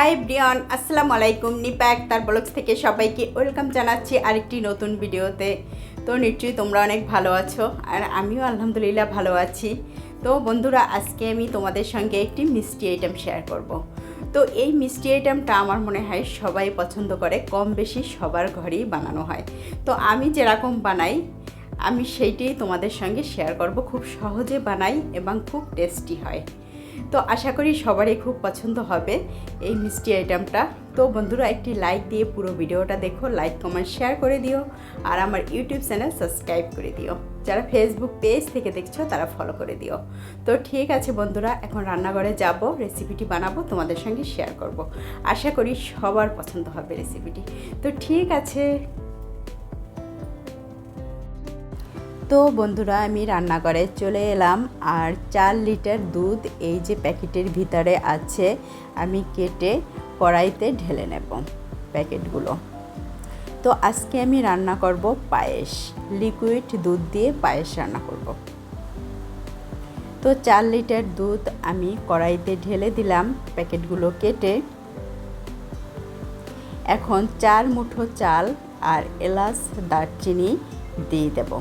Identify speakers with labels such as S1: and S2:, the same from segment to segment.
S1: High Brian আসসালামু আলাইকুম নিপা তার ব্লগস থেকে সবাইকে ওয়েলকাম জানাচ্ছি আরেকটি নতুন ভিডিওতে তো নিশ্চয়ই তোমরা অনেক ভালো আছো, আর আমিও আলহামদুলিল্লাহ ভালো আছি। তো বন্ধুরা, আজকে আমি তোমাদের সঙ্গে একটি মিষ্টি আইটেম শেয়ার করব। তো এই মিষ্টি আইটেমটা আমার মনে হয় সবাই পছন্দ করে, কম বেশি সবার ঘরেই বানানো হয়। তো আমি যেরকম বানাই, আমি সেইটাই তোমাদের সঙ্গে শেয়ার করব। খুব সহজে বানাই এবং খুব টেস্টি হয়। তো আশা করি সবারই খুব পছন্দ হবে এই মিষ্টি আইটেমটা। তো বন্ধুরা, একটি লাইক দিয়ে পুরো ভিডিওটা দেখো লাইক কমেন্ট শেয়ার করে দিও আর আমার ইউটিউব চ্যানেল সাবস্ক্রাইব করে দিও। যারা ফেসবুক পেজ থেকে দেখছ, তারা ফলো করে দিও। তো ঠিক আছে বন্ধুরা, এখন রান্নাঘরে যাব রেসিপিটি বানাবো, তোমাদের সঙ্গে শেয়ার করব। আশা করি সবার পছন্দ হবে রেসিপিটি তো ঠিক আছে। তো বন্ধুরা, আমি রান্নাঘরে চলে এলাম। আর চার লিটার দুধ এই যে প্যাকেটের ভিতরে আছে, আমি কেটে কড়াইতে ঢেলে নেব প্যাকেটগুলো। তো আজকে আমি রান্না করব পায়েস, লিকুইড দুধ দিয়ে পায়েস রান্না করব। তো চার লিটার দুধ আমি কড়াইতে ঢেলে দিলাম, প্যাকেটগুলো কেটে। এখন চার মুঠো চাল আর এলাচ, দারচিনি দিয়ে দেবো।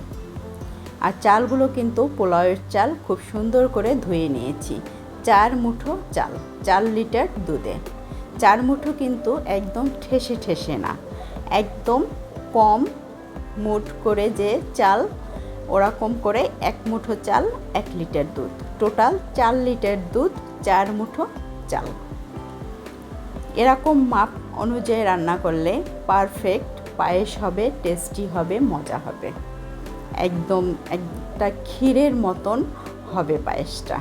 S1: আর চালগুলো কিন্তু পোলাওয়ের চাল খুব সুন্দর করে ধুয়ে নিয়েছি। চার মুঠো চাল, চার লিটার দুধে। চার মুঠো কিন্তু একদম ঠেসে ঠেসে না। একদম কম মুঠ করে যে চাল, ওরকম করে এক মুঠো চাল, এক লিটার দুধ। টোটাল চার লিটার দুধ, চার মুঠো চাল। এরকম মাপ অনুযায়ী রান্না করলে পারফেক্ট, পায়েস হবে, টেস্টি হবে, মজা হবে। একদম একটা ক্ষীরের মতন হবে পায়েসটা।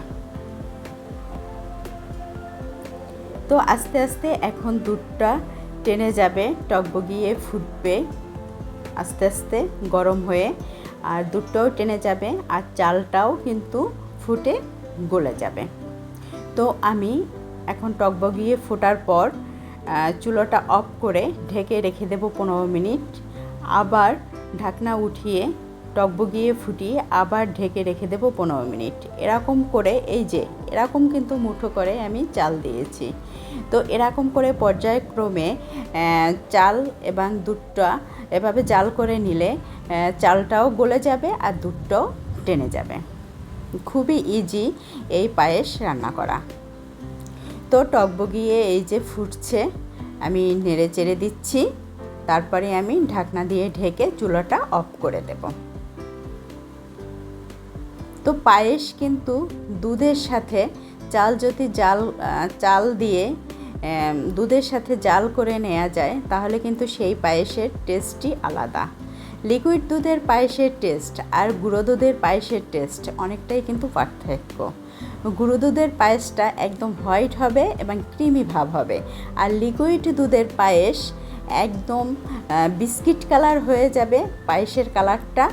S1: তো আস্তে আস্তে এখন দুধটা টেনে যাবে, টকবগিয়ে ফুটবে আস্তে আস্তে গরম হয়ে। আর দুধটাও টেনে যাবে আর চালটাও কিন্তু ফুটে গলে যাবে। তো আমি এখন টকবগিয়ে ফোটার পর চুলোটা অফ করে ঢেকে রেখে দেবো পনেরো মিনিট। আবার ঢাকনা উঠিয়ে টকবগিয়ে ফুটিয়ে আবার ঢেকে রেখে দেবো পনেরো মিনিট। এরকম করে, এই যে, এরকম কিন্তু মুঠো করে আমি চাল দিয়েছি। তো এরকম করে পর্যায়ক্রমে চাল এবং দুধটা এভাবে জাল করে নিলে চালটাও গলে যাবে আর দুধটাও টেনে যাবে। খুবই ইজি এই পায়েস রান্না করা। তো টকবগিয়ে এই যে ফুটছে, আমি নেড়ে চেড়ে দিচ্ছি। তারপরে আমি ঢাকনা দিয়ে ঢেকে চুলাটা অফ করে দেবো। তো পায়েস কিন্তু দুধের সাথে চাল যদি জাল চাল দিয়ে দুধের সাথে জাল করে নেওয়া যায়, তাহলে কিন্তু সেই পায়েসের টেস্টই আলাদা। লিকুইড দুধের পায়েসের টেস্ট আর গুঁড়ো দুধের পায়েসের টেস্ট অনেকটাই কিন্তু পার্থক্য। গুঁড়ো দুধের পায়েসটা একদম হোয়াইট হবে এবং ক্রিমি ভাব হবে। আর লিকুইড দুধের পায়েস একদম বিস্কিট কালার হয়ে যাবে পায়েসের কালারটা,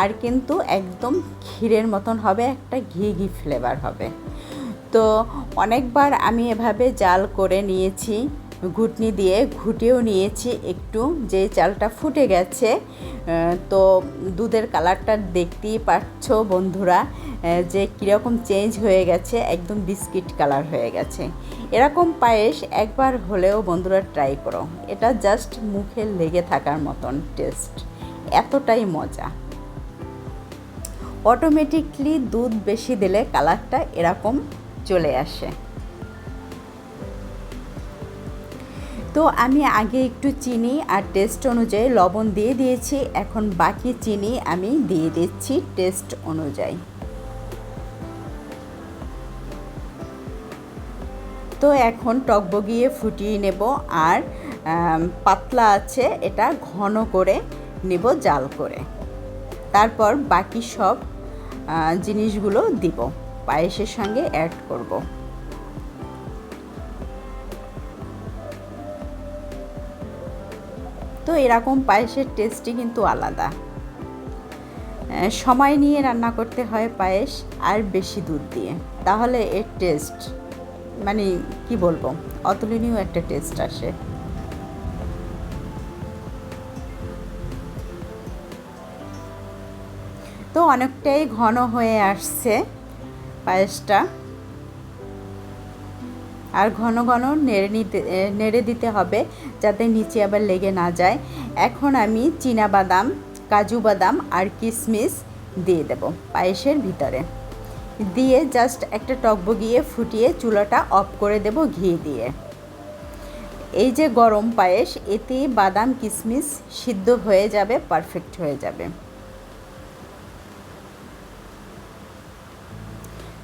S1: আর কিন্তু একদম ক্ষীরের মতন হবে, একটা ঘি ঘি ফ্লেভার হবে। তো অনেকবার আমি এভাবে জাল করে নিয়েছি, ঘুটনি দিয়ে ঘুটেও নিয়েছি একটু, যে চালটা ফুটে গেছে। তো দুধের কালারটা দেখতেই পাচ্ছ বন্ধুরা যে কীরকম চেঞ্জ হয়ে গেছে, একদম বিস্কিট কালার হয়ে গেছে। এরকম পায়েস একবার হলেও বন্ধুরা ট্রাই করো। এটা জাস্ট মুখে লেগে থাকার মতন টেস্ট এতটাই মজা। অটোমেটিকলি দুধ বেশি দিলে কালারটা এরকম চলে আসে। তো আমি আগে একটু চিনি আর টেস্ট অনুযায়ী লবণ দিয়ে দিয়েছি, এখন বাকি চিনি আমি দিয়ে দিচ্ছি টেস্ট অনুযায়ী। তো এখন টকবগিয়ে ফুটিয়ে নেব আর পাতলা আছে এটা ঘন করে নেব জাল করে। তারপর বাকি সব জিনিসগুলো দিব, পায়েসের সঙ্গে অ্যাড করব। তো এরকম পায়েসের টেস্টই কিন্তু আলাদা। সময় নিয়ে রান্না করতে হয় পায়েস আর বেশি দুধ দিয়ে, তাহলে এর টেস্ট মানে কি বলব, অতুলনীয় একটা টেস্ট আসে। তো অনেকটাই ঘন হয়ে আসছে পায়েসটা। আর ঘন ঘন নেড়ে নিতে নেড়ে দিতে হবে যাতে নিচে আবার লেগে না যায়। এখন আমি চীনা বাদাম কাজু বাদাম আর কিশমিশ দিয়ে দেব পায়েসের ভিতরে। দিয়ে জাস্ট একটা টকবগিয়ে ফুটিয়ে চুলাটা অফ করে দেব ঘি দিয়ে। এই যে গরম পায়েস, এতে বাদাম কিশমিশ সিদ্ধ হয়ে যাবে পারফেক্ট হয়ে যাবে।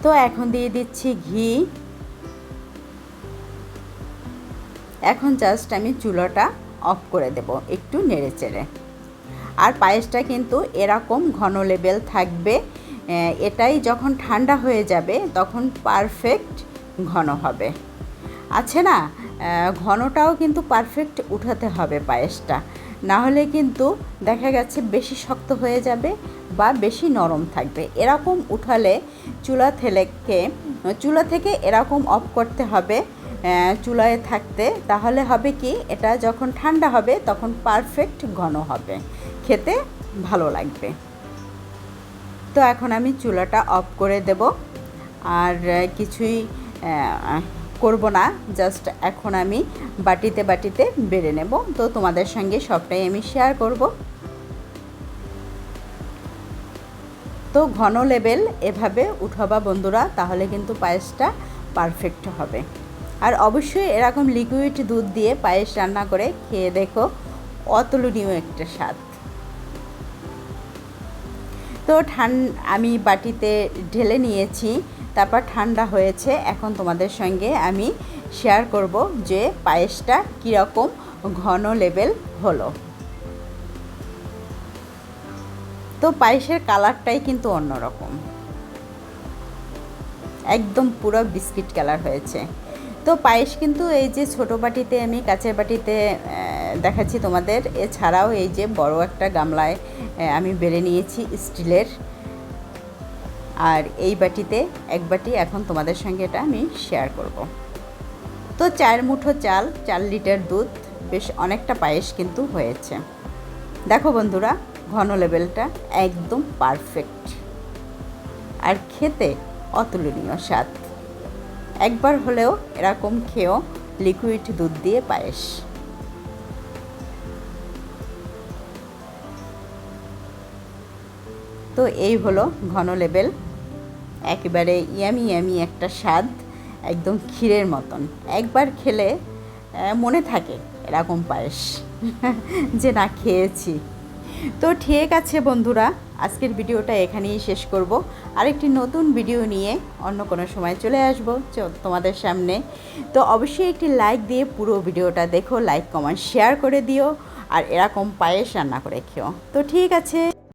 S1: তো এখন দিয়ে দিচ্ছি ঘি। এখন জাস্ট আমি চুলাটা অফ করে দেব একটু নেড়ে চেড়ে। আর পায়েসটা কিন্তু এরকম ঘন লেভেল থাকবে এটাই যখন ঠান্ডা হয়ে যাবে, তখন পারফেক্ট ঘন হবে। আছে না? ঘনটাও কিন্তু পারফেক্ট উঠাতে হবে পায়েসটা। না হলে কিন্তু দেখা গেছে বেশি শক্ত হয়ে যাবে বা বেশি নরম থাকবে। এরকম উঠালে চুলা থেকে চুলা থেকে এরকম অফ করতে হবে চুলায় থাকতে। তাহলে হবে কি? এটা যখন ঠান্ডা হবে, তখন পারফেক্ট ঘন হবে। খেতে ভালো লাগবে। তো এখন আমি চুলাটা অফ করে দেব। আর কিছুই করব না। জাস্ট এখন আমি বাটিতে বাটিতে বেড়ে নেব। তো তোমাদের সঙ্গে সবটাই আমি শেয়ার করব। তো ঘন লেভেল এভাবে উঠাবা বন্ধুরা, তাহলে কিন্তু পায়েসটা পারফেক্ট হবে। আর অবশ্যই এরকম লিকুইড দুধ দিয়ে পায়েস রান্না করে খেয়ে দেখো, অতুলনীয় একটা স্বাদ। তো ঠান, আমি বাটিতে ঢেলে নিয়েছি, তারপর ঠান্ডা হয়েছে, এখন তোমাদের সঙ্গে আমি শেয়ার করব যে পায়েসটা কীরকম ঘন লেভেল হলো। তো পায়েসের কালারটাই কিন্তু অন্যরকম। একদম পুরো বিস্কিট কালার হয়েছে। তো পায়েস কিন্তু এই যে ছোটো বাটিতে আমি কাচের বাটিতে দেখাচ্ছি তোমাদের। এছাড়াও এই যে বড় একটা গামলায় আমি বেড়ে নিয়েছি স্টিলের। আর এই বাটিতে এক বাটি এখন তোমাদের সঙ্গে এটা আমি শেয়ার করব। তো চার মুঠো চাল, চার লিটার দুধ, বেশ অনেকটা পায়েস কিন্তু হয়েছে। দেখো বন্ধুরা, ঘন লেভেলটা একদম পারফেক্ট আর খেতে অতুলনীয় স্বাদ। একবার হলেও এরকম খেয়েও লিকুইড দুধ দিয়ে পায়েস। তো এই হলো ঘন লেভেল একেবারে ইয়ামি ইয়ামি একটা স্বাদ, একদম ক্ষীরের মতন। একবার খেলে মনে থাকে এরকম পায়েস যে না খেয়েছি। তো ঠিক আছে বন্ধুরা, আজকের ভিডিওটা এখানেই শেষ করব। আরেকটি নতুন ভিডিও নিয়ে অন্য কোনো সময় চলে আসব তোমাদের সামনে। তো অবশ্যই একটি লাইক দিয়ে পুরো ভিডিওটা দেখো লাইক কমেন্ট শেয়ার করে দিও, আর এরকম পায়েস রান্না করে খেও। তো ঠিক আছে।